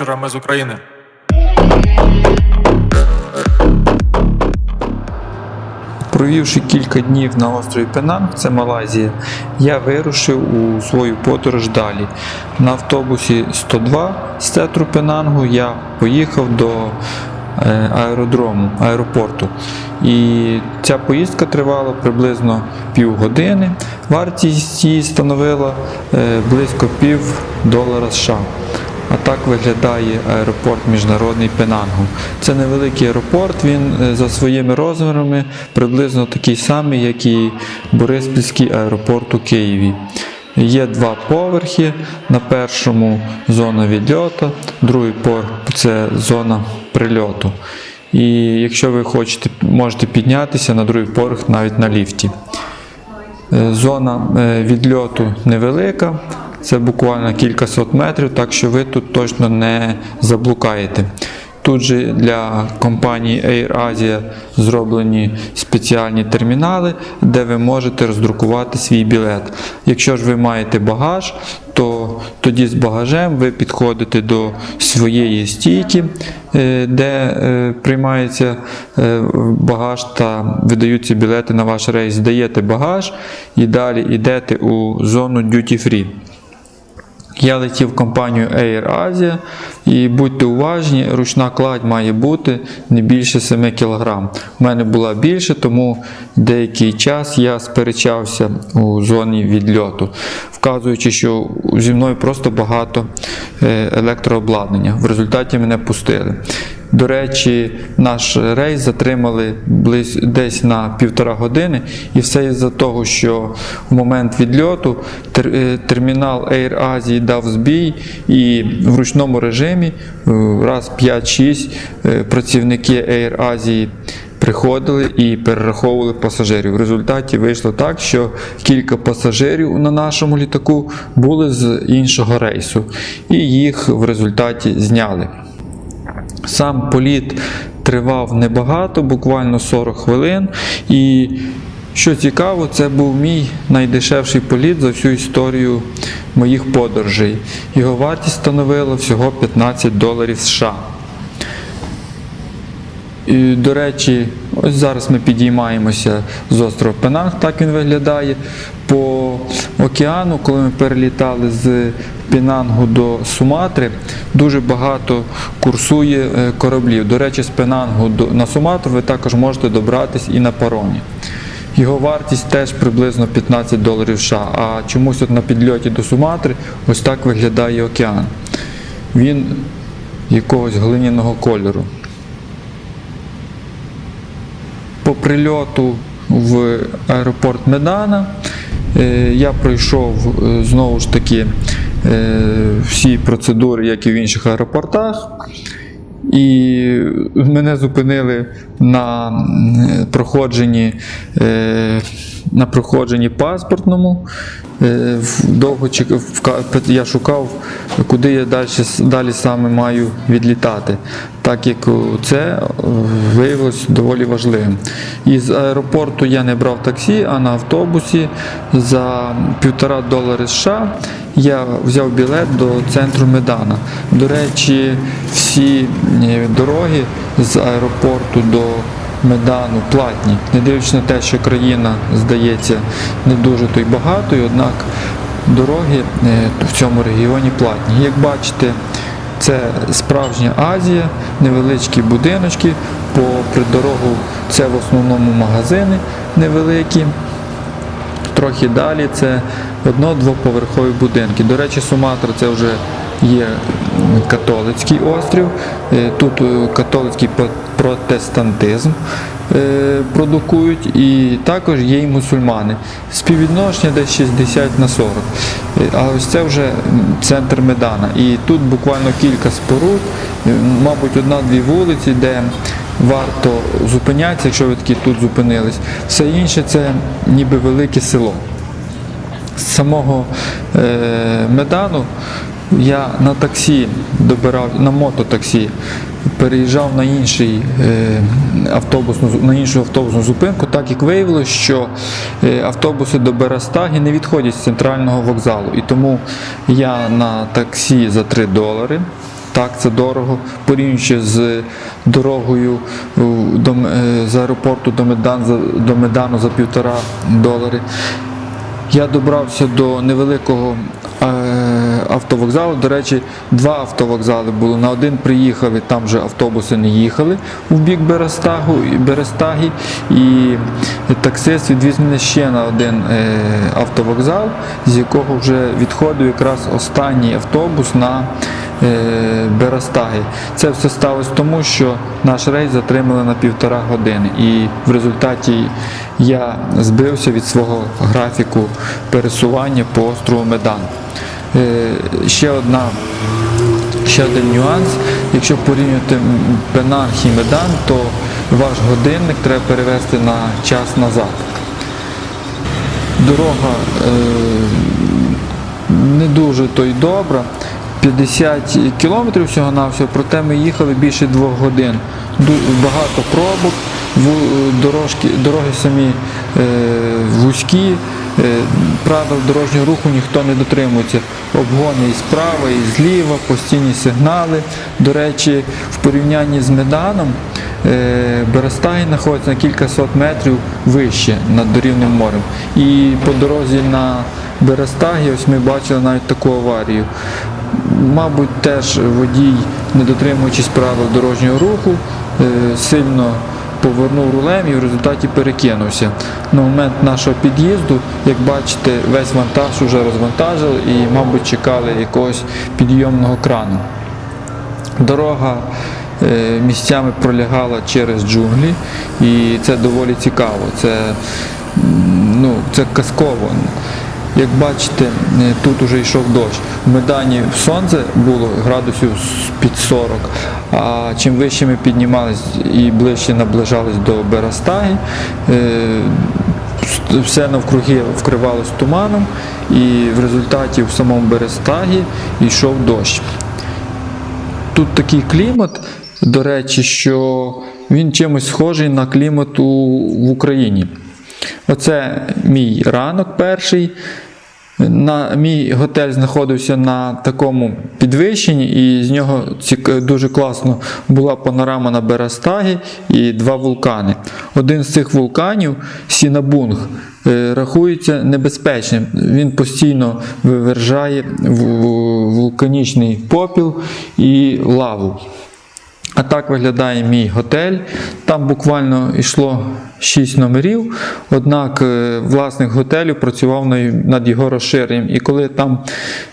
диспетчерами з України. Провівши кілька днів на острові Пенанг, це Малайзія, я вирушив у свою подорож далі. На автобусі 102 з центру Пенангу я поїхав до е, аеродрому, аеропорту. І ця поїздка тривала приблизно півгодини. Вартість її становила е, близько пів долара США. А так виглядає аеропорт міжнародний Пенангу. Це невеликий аеропорт, він е, за своїми розмірами приблизно такий самий, як і Бориспільський аеропорт у Києві. Є два поверхи. На першому зона відльоту, другий поверх це зона прильоту. І якщо ви хочете, можете піднятися на другий поверх навіть на ліфті. Е, Зона е, відльоту невелика, це буквально кількасот метрів, так що ви тут точно не заблукаєте. Тут же для компанії AirAsia зроблені спеціальні термінали, де ви можете роздрукувати свій білет. Якщо ж ви маєте багаж, то тоді з багажем ви підходите до своєї стійки, е, де е, приймається е, багаж та видаються білети на ваш рейс. Здаєте багаж і далі йдете у зону Duty Free. Я летів в компанію AirAsia і будьте уважні, ручна кладь має бути не більше 7 кг. У мене була більше, тому деякий час я сперечався у зоні відльоту, вказуючи, що зі мною просто багато е, електрообладнання. В результаті мене пустили. До речі, наш рейс затримали десь на півтора години, і все із-за того, що в момент відльоту е, термінал AirAsia дав збій, і в ручному режимі е, раз 5-6 е, працівники AirAsia приходили і перераховували пасажирів. В результаті вийшло так, що кілька пасажирів на нашому літаку були з іншого рейсу, і їх в результаті зняли. Сам політ тривав небагато, буквально 40 хвилин. І що цікаво, це був мій найдешевший політ за всю історію моїх подорожей. Його вартість становила всього 15 доларів США. І, до речі, ось зараз ми підіймаємося з острова Пенанг, так він виглядає. По океану, коли ми перелітали з Пенангу до Суматри, дуже багато курсує е, кораблів. До речі, з Пенангу на Суматру ви також можете добратись і на паромі. Його вартість теж приблизно 15 доларів США. А чомусь от на підльоті до Суматри ось так виглядає океан. Він якогось глиняного кольору. По прильоту в аеропорт Медана е, я пройшов е, знову ж таки е, всі процедури, як і в інших аеропортах. І мене зупинили на проходженні, на проходженні паспортному. Е, Довго я шукав, куди я далі, далі саме маю відлітати, так як це е, виявилось доволі важливим. Із аеропорту я не брав таксі, а на автобусі за півтора долари США я взяв білет до центру Медана. До речі, всі е, дороги з аеропорту до Медану платні, не дивлячись на те, що країна здається не дуже то й багатою, однак дороги е, в цьому регіоні платні. Як бачите, це справжня Азія, невеличкі будиночки, попри дорогу це в основному магазини невеликі. Трохи далі це одно-двоповерхові будинки. До речі, Суматра це вже є католицький острів. Е, Тут е, католицький протестантизм е, продукують, і також є й мусульмани. Співвідношення десь 60 на 40. Е, А ось це вже центр Медана. І тут буквально кілька споруд, мабуть, одна-дві вулиці, де варто зупинятися, якщо ви таки тут зупинились. Все інше це ніби велике село. З самого е, Медану я на таксі добирав, на мототаксі переїжджав на, інший, е, автобусну, на іншу автобусну зупинку, так як виявилось, що е, автобуси до Берестаги не відходять з центрального вокзалу. І тому я на таксі за 3 долари Так, це дорого, порівнюючи з дорогою до, е, з аеропорту до, Медан, до Медану за півтора долари. Я добрався до невеликого автовокзалу. До речі, два автовокзали було. На один приїхали, там вже автобуси не їхали у бік Берестагу, і Берестагі. І таксист відвіз мене ще на один е, автовокзал, з якого вже відходив якраз останній автобус на е, Берестагі. Це все сталося тому, що наш рейс затримали на півтора години. І в результаті я збився від свого графіку пересування по острову Медан. Е, Ще одна Ще один нюанс, якщо порівнювати м, Пенанг і Медан, то ваш годинник треба перевести на час назад. Дорога е, не дуже то й добра. 50 кілометрів всього навсього проте ми їхали більше двох годин. Багато пробок, дорожки, дороги самі е, вузькі, правил дорожнього руху ніхто не дотримується. Обгони і справа, і зліва, постійні сигнали. До речі, в порівнянні з Меданом е, знаходиться на кількасот метрів вище над рівнем морем. І по дорозі на Берестагі ось ми бачили навіть таку аварію. Мабуть, теж водій, не дотримуючись правил дорожнього руху, е, сильно повернув рулем і в результаті перекинувся. На момент нашого під'їзду, як бачите, весь вантаж вже розвантажили і, мабуть, чекали якогось підйомного крану. Дорога е, місцями пролягала через джунглі, і це доволі цікаво. Це, ну, це казково. Як бачите, е, тут уже йшов дощ. В Медані сонце було градусів під 40, а чим вище ми піднімались і ближче наближались до Берестаги, е, все навкруги вкривалось туманом, і в результаті в самому Берестагі йшов дощ. Тут такий клімат, до речі, що він чимось схожий на клімат у, в Україні. Оце мій ранок перший. На, мій готель знаходився на такому підвищенні, і з нього цік- дуже класно була панорама на Берестагі і два вулкани. Один з цих вулканів, Сінабунг, е, рахується небезпечним. Він постійно вивержає вулканічний попіл і лаву. А так виглядає мій готель. Там буквально йшло 6 номерів. Однак е, власник готелю працював над його розширенням. І коли там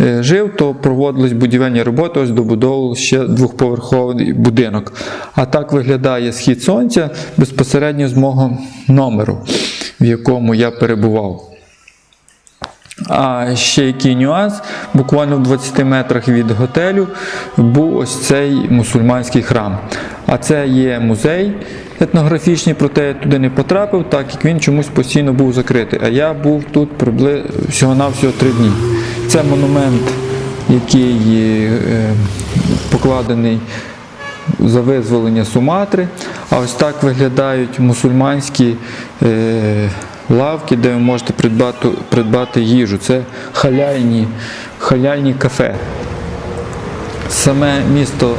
е, жив, то проводились будівельні роботи, ось добудовував ще двохповерховий будинок. А так виглядає схід сонця безпосередньо з мого номеру, в якому я перебував. А ще який нюанс, буквально в 20 метрах від готелю був ось цей мусульманський храм. А це є музей етнографічний, проте я туди не потрапив, так як він чомусь постійно був закритий. А я був тут приблизно всього-навсього три дні. Це монумент, який е, покладений за визволення Суматри. А ось так виглядають мусульманські е, лавки, де ви можете придбати, придбати їжу. Це халяльні, халяльні кафе. Саме місто,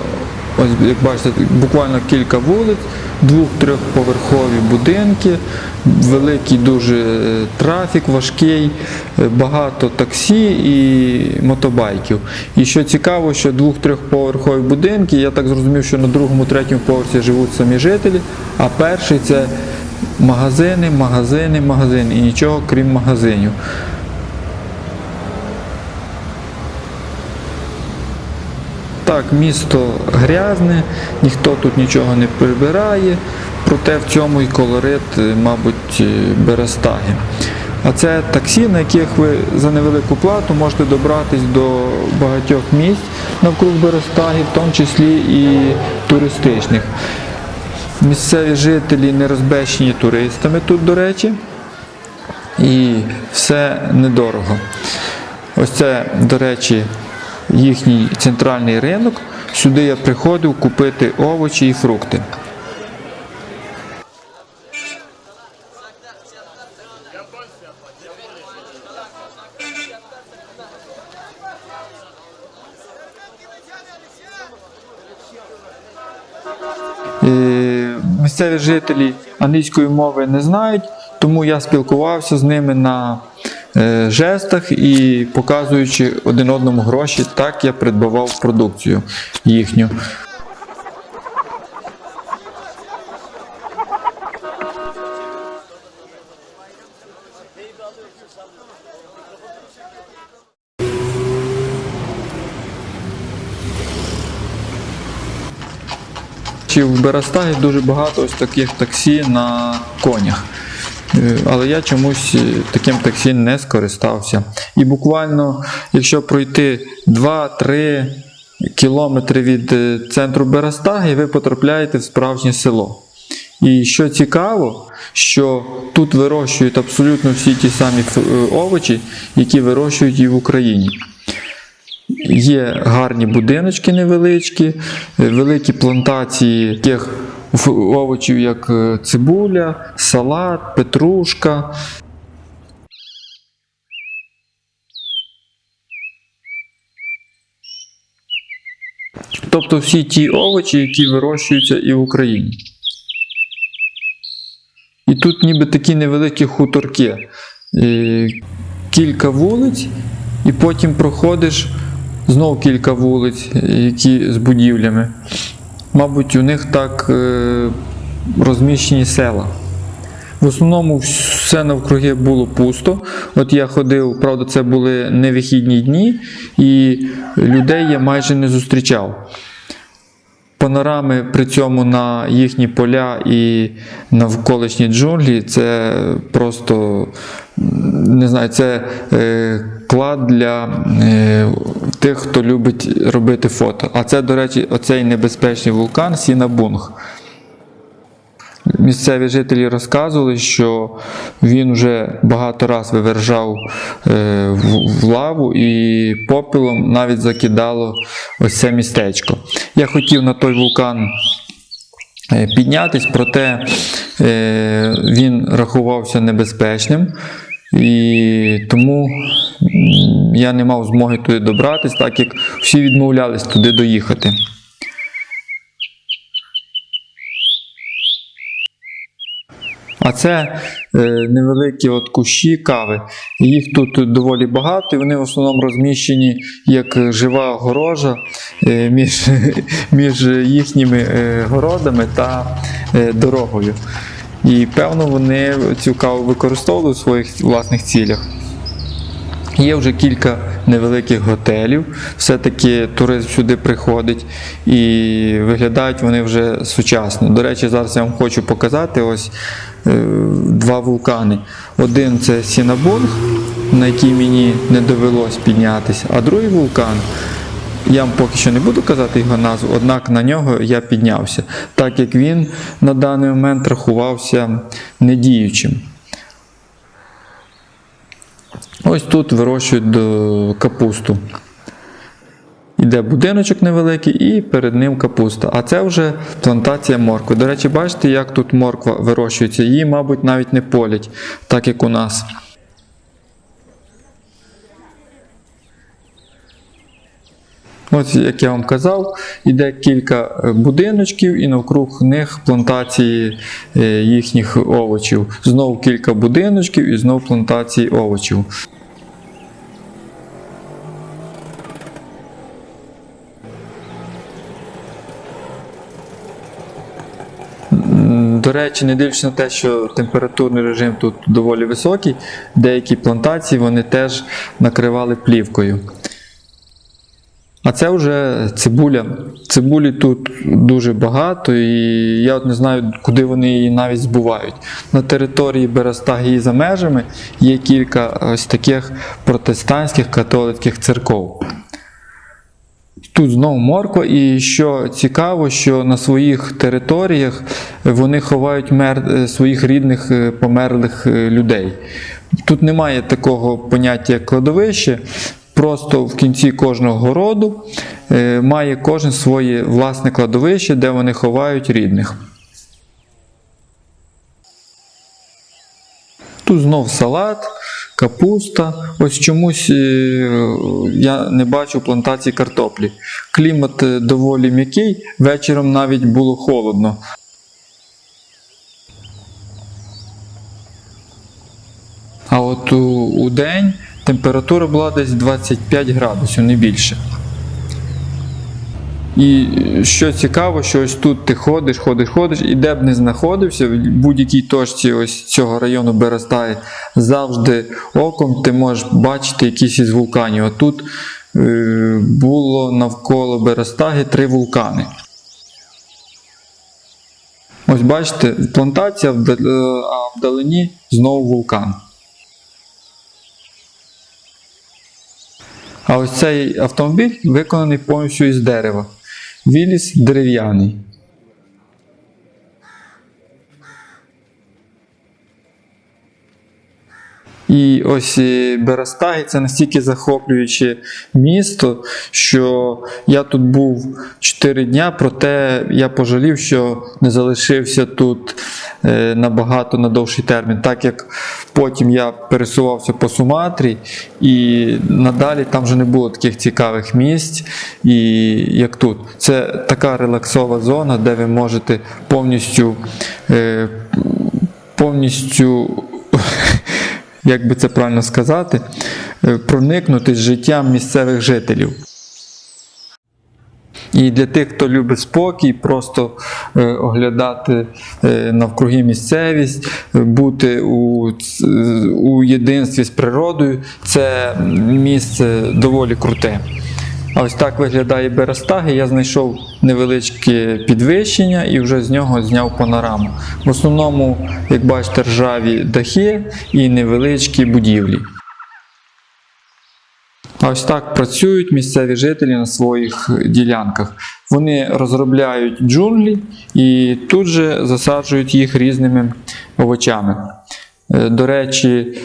ось як бачите, буквально кілька вулиць, двох-трьохповерхові будинки, великий дуже е, трафік, важкий, е, багато таксі і мотобайків. І що цікаво, що двох-трьохповерхові будинки, я так зрозумів, що на другому, третьому поверсі живуть самі жителі, а перший це магазини, магазини, магазини і нічого крім магазинів. Так, місто грязне, ніхто тут нічого не прибирає, проте в цьому і колорит, е, мабуть, е, Берестаги. А це таксі, на яких ви за невелику плату можете добратись до багатьох місць навкруг Берестаги, в тому числі і туристичних. Місцеві жителі не розбещені туристами тут, до речі, і все недорого. Ось це, до речі, їхній центральний ринок. Сюди я приходив купити овочі і фрукти. Місцеві жителі англійської мови не знають, тому я спілкувався з ними на е, жестах і показуючи один одному гроші, так я придбавав продукцію їхню. Чи в Берестагі дуже багато ось таких таксі на конях. Е, Але я чомусь е, таким таксі не скористався. І буквально, якщо пройти 2-3 кілометри від е, центру Берестаги, ви потрапляєте в справжнє село. І що цікаво, що тут вирощують абсолютно всі ті самі овочі, які вирощують і в Україні. Є гарні будиночки невеличкі, е, великі плантації таких овочів, як е, цибуля, салат, петрушка. Тобто всі ті овочі, які вирощуються і в Україні. І тут ніби такі невеликі хуторки. Е, Кілька вулиць, і потім проходиш знов кілька вулиць, які з будівлями. Мабуть, у них так е, розміщені села. В основному все навкруги було пусто. От я ходив, правда, це були не вихідні дні, і людей я майже не зустрічав. Панорами при цьому на їхні поля і навколишні джунглі це просто не знаю, це е, клад для е, тих, хто любить робити фото. А це, до речі, оцей небезпечний вулкан Сінабунг. Місцеві жителі розказували, що він вже багато раз вивержав е, в, в лаву і попелом навіть закидало ось це містечко. Я хотів на той вулкан е, піднятись, проте е, він рахувався небезпечним. І тому я не мав змоги туди добратись, так як всі відмовлялись туди доїхати. А це е, невеликі от кущі кави. Їх тут доволі багато, і вони в основному розміщені як жива огорожа е, між, між їхніми е, городами та дорогою. І певно вони цю каву використовували у своїх власних цілях. Є вже кілька невеликих готелів, все-таки турист сюди приходить і виглядають вони вже сучасно. До речі, зараз я вам хочу показати ось е, два вулкани. Один це Сінабунг, на який мені не довелось піднятися, а другий вулкан. Я вам поки що не буду казати його назву, однак на нього я піднявся, так як він на даний момент рахувався недіючим. Ось тут вирощують капусту. Іде будиночок невеликий і перед ним капуста. А це вже плантація моркви. До речі, бачите, як тут морква вирощується. Її, мабуть, навіть не полять, так як у нас. Ось, як я вам казав, іде кілька е, будиночків, і навкруг них плантації е, їхніх овочів. Знову кілька будиночків і знову плантації овочів. До речі, не дивлячись на те, що температурний режим тут доволі високий, деякі плантації вони теж накривали плівкою. А це вже цибуля. Цибулі тут дуже багато, і я от не знаю, куди вони її навіть збувають. На території Берестаги і за межами є кілька ось таких протестантських католицьких церков. Тут знову морква, і що цікаво, що на своїх територіях вони ховають мер... своїх рідних е, померлих е, людей. Тут немає такого поняття як кладовище. Просто в кінці кожного городу е, має кожен своє власне кладовище, де вони ховають рідних. Тут знов салат, капуста. Ось чомусь е, я не бачу плантації картоплі. Клімат е, доволі м'який, вечором навіть було холодно. А от у, у день температура була десь 25 градусів, не більше. І е, що цікаво, що ось тут ти ходиш, ходиш, ходиш, і де б не знаходився, в будь-якій точці ось цього району Берестаї, завжди оком ти можеш бачити якісь із вулканів. А тут е, було навколо Берестаги три вулкани. Ось бачите, плантація, е, а вдалині знову вулкан. А ось цей автомобіль виконаний повністю із дерева. Віліс дерев'яний. І ось е, Берестаги це настільки захоплююче місто, що я тут був 4 дня, проте я пожалів, що не залишився тут е, набагато на довший термін, так як потім я пересувався по Суматрі, і надалі там вже не було таких цікавих місць, і як тут. Це така релаксова зона, де ви можете повністю, е, повністю як би це правильно сказати, е, проникнути з життям місцевих жителів. І для тих, хто любить спокій, просто е, оглядати е, навкруги місцевість, бути у, у єдинстві з природою, це місце доволі круте. Ось так виглядає Берестаги. Я знайшов невеличке підвищення і вже з нього зняв панораму. В основному, як бачите, ржаві дахи і невеличкі будівлі. А ось так працюють місцеві жителі на своїх ділянках. Вони розробляють джунглі і тут же засаджують їх різними овочами. Е, До речі,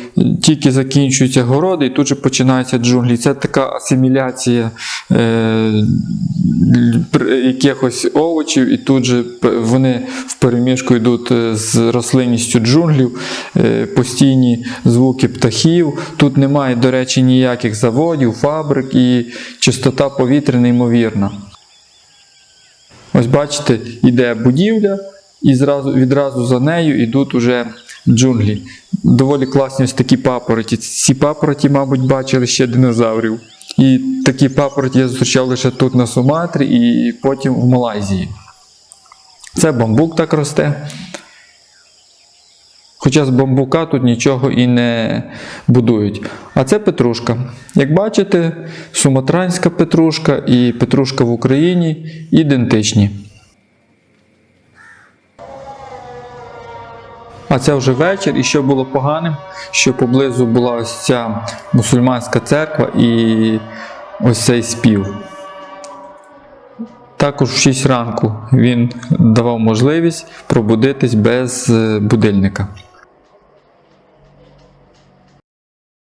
тільки закінчуються городи і тут же починаються джунглі. Це така асиміляція е, якихось овочів, і тут же вони в переміжку йдуть е, з рослинністю джунглів, е, постійні звуки птахів. Тут немає, до речі, ніяких заводів, фабрик і чистота повітря неймовірна. Ось бачите, йде будівля, і зразу, відразу за нею йдуть уже джунглі. Доволі класні ось такі папороті. Ці папороті, мабуть, бачили ще динозаврів. І такі папороті я зустрічав лише тут на Суматрі і потім в Малайзії. Це бамбук так росте. Хоча з бамбука тут нічого і не будують. А це петрушка. Як бачите, суматранська петрушка і петрушка в Україні ідентичні. А це вже вечір, і що було поганим, що поблизу була ось ця мусульманська церква і ось цей спів. Також в 6 ранку він давав можливість пробудитись без е, будильника.